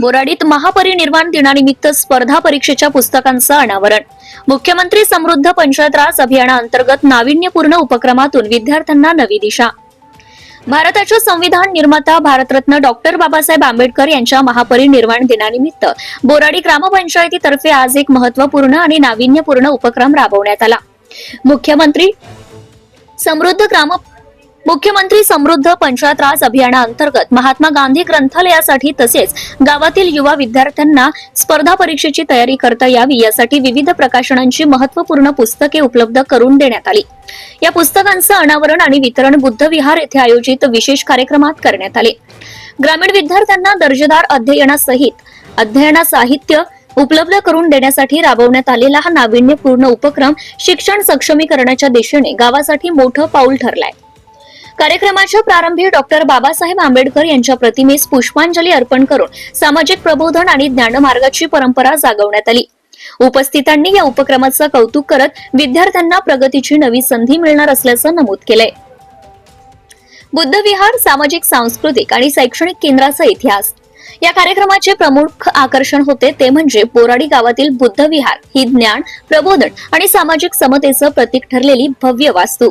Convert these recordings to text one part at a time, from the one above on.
बोराडीत महापरिनिर्वाण दिनानिमित्त स्पर्धा परीक्षेच्या पुस्तकांचं अनावरण. मुख्यमंत्री समृद्ध पंचायत राज अभियानाअंतर्गत नाविन्यपूर्ण उपक्रमातून विद्यार्थ्यांना नवी दिशा. भारताचे संविधान निर्माता भारतरत्न डॉक्टर बाबासाहेब आंबेडकर यांच्या महापरिनिर्वाण दिनानिमित्त बोराडी ग्रामपंचायतीतर्फे आज एक महत्त्वपूर्ण आणि नाविन्यपूर्ण उपक्रम राबवण्यात आला. मुख्यमंत्री समृद्ध ग्राम मुख्यमंत्री समृद्ध पंचायत राज अभियानाअंतर्गत महात्मा गांधी ग्रंथालयासाठी तसेच गावातील युवा विद्यार्थ्यांना स्पर्धा परीक्षेची तयारी करता यावी यासाठी विविध प्रकाशनांची महत्त्वपूर्ण पुस्तके उपलब्ध करून देण्यात आली. या पुस्तकांचं अनावरण आणि वितरण बुद्धविहार येथे आयोजित विशेष कार्यक्रमात करण्यात आले. ग्रामीण विद्यार्थ्यांना दर्जेदार अध्ययनासहित अध्ययना साहित्य उपलब्ध करून देण्यासाठी राबवण्यात आलेला हा नाविन्यपूर्ण उपक्रम शिक्षण सक्षमीकरणाच्या दिशेने गावासाठी मोठं पाऊल ठरलाय. कार्यक्रमाच्या प्रारंभी डॉक्टर बाबासाहेब आंबेडकर यांच्या प्रतिमेस पुष्पांजली अर्पण करून सामाजिक प्रबोधन आणि ज्ञानमार्गाची परंपरा जागवण्यात आली. उपस्थितांनी या उपक्रमाचं कौतुक करत विद्यार्थ्यांना प्रगतीची नवी संधी मिळणार असल्याचं नमूद केलंय. बुद्धविहार सामाजिक सांस्कृतिक आणि शैक्षणिक केंद्राचा इतिहास. या कार्यक्रमाचे प्रमुख आकर्षण होते ते म्हणजे बोराडी गावातील बुद्धविहार ही ज्ञान प्रबोधन आणि सामाजिक समतेचं प्रतीक ठरलेली भव्य वास्तू.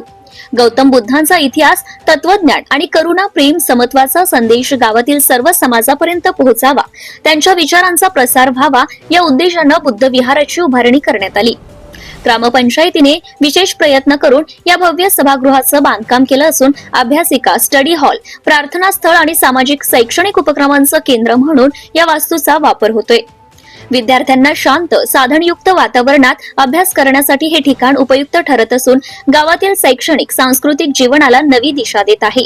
गौतम बुद्धांचा इतिहास तत्वज्ञान आणि करुणा प्रेम समत्वाचा संदेश गावातील सर्व समाजापर्यंत पोहोचावा. त्यांच्या विचारांचा प्रसार व्हावा या उद्देशानं बुद्धविहाराची उभारणी करण्यात आली. ग्रामपंचायतीने विशेष प्रयत्न करून या भव्य सभागृहाचं बांधकाम केलं असून अभ्यासिका स्टडी हॉल प्रार्थना स्थळ आणि सामाजिक शैक्षणिक उपक्रमांचं केंद्र म्हणून या वास्तूचा वापर होतोय. विद्यार्थ्यांना शांत साधनयुक्त वातावरणात अभ्यास करण्यासाठी हे ठिकाण उपयुक्त ठरत असून गावातील शैक्षणिक सांस्कृतिक जीवनाला नवी दिशा देत आहे.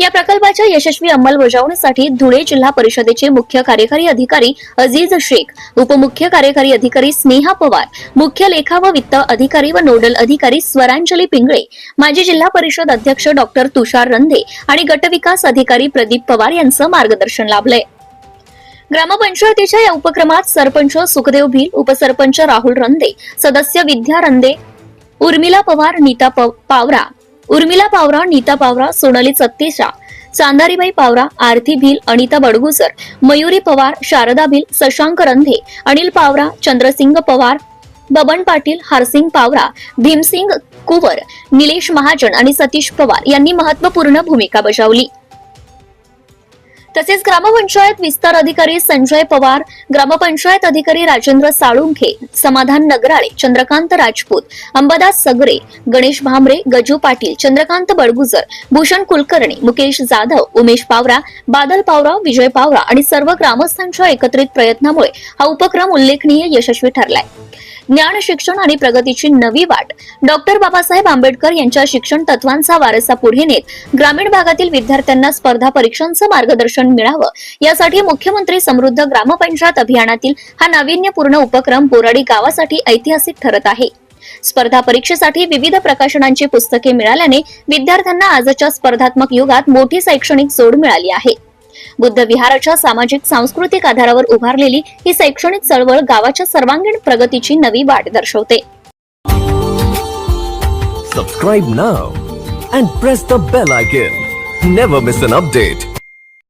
या प्रकल्पाच्या यशस्वी अंमलबजावणीसाठी धुळे जिल्हा परिषदेचे मुख्य कार्यकारी अधिकारी अजीज शेख उपमुख्य कार्यकारी अधिकारी स्नेहा पवार मुख्य लेखा व वित्त अधिकारी व नोडल अधिकारी स्वरांजली पिंगळे माजी जिल्हा परिषद अध्यक्ष डॉक्टर तुषार रंधे आणि गटविकास अधिकारी प्रदीप पवार यांचं मार्गदर्शन लाभलंय. ग्रामपंचायतीच्या या उपक्रमात सरपंच सुखदेव भील उपसरपंच राहुल रंदे सदस्य विद्या रंदे उर्मिला पवार नीता पावरा उर्मिला पावरा नीता पावरा सोनाली सत्तेशा चांदारीबाई पावरा आरती भील अनिता बडगुसर मयुरी पवार शारदा भील शशांक रंधे अनिल पावरा चंद्रसिंग पवार बबन पाटील हरसिंग पावरा भीमसिंग कुवर निलेश महाजन आणि सतीश पवार यांनी महत्त्वपूर्ण भूमिका बजावली. तसेच ग्रामपंचायत विस्तार अधिकारी संजय पवार ग्रामपंचायत अधिकारी राजेंद्र साळुंखे समाधान नगराळे चंद्रकांत राजपूत अंबादास सगरे गणेश भामरे गजू पाटील चंद्रकांत बडगुजर भूषण कुलकर्णी मुकेश जाधव उमेश पावरा बादल पावरा विजय पावरा आणि सर्व ग्रामस्थांच्या एकत्रित प्रयत्नामुळे हा उपक्रम उल्लेखनीय यशस्वी ठरलाय. ज्ञान शिक्षण आणि प्रगतीची नवी वाट. डॉक्टर बाबासाहेब आंबेडकर यांच्या शिक्षण तत्वांचा वारसा पुढे नेत ग्रामीण भागातील विद्यार्थ्यांना स्पर्धा परीक्षांचं मार्गदर्शन मिळावं. यासाठी मुख्यमंत्री समृद्ध ग्रामपंचायत अभियानातील हा नाविन्यपूर्ण उपक्रम बोराडी गावासाठी ऐतिहासिक ठरत आहे. स्पर्धा परीक्षेसाठी विविध प्रकाशनांची पुस्तके मिळाल्याने विद्यार्थ्यांना आजच्या स्पर्धात्मक युगात मोठी शैक्षणिक जोड मिळाली आहे. बुद्ध विहाराच्या सामाजिक सांस्कृतिक आधारावर उभारलेली ही शैक्षणिक चळवळ गावाच्या सर्वांगीण प्रगतीची नवी वाट दर्शवते. Subscribe now and press the bell icon never miss an update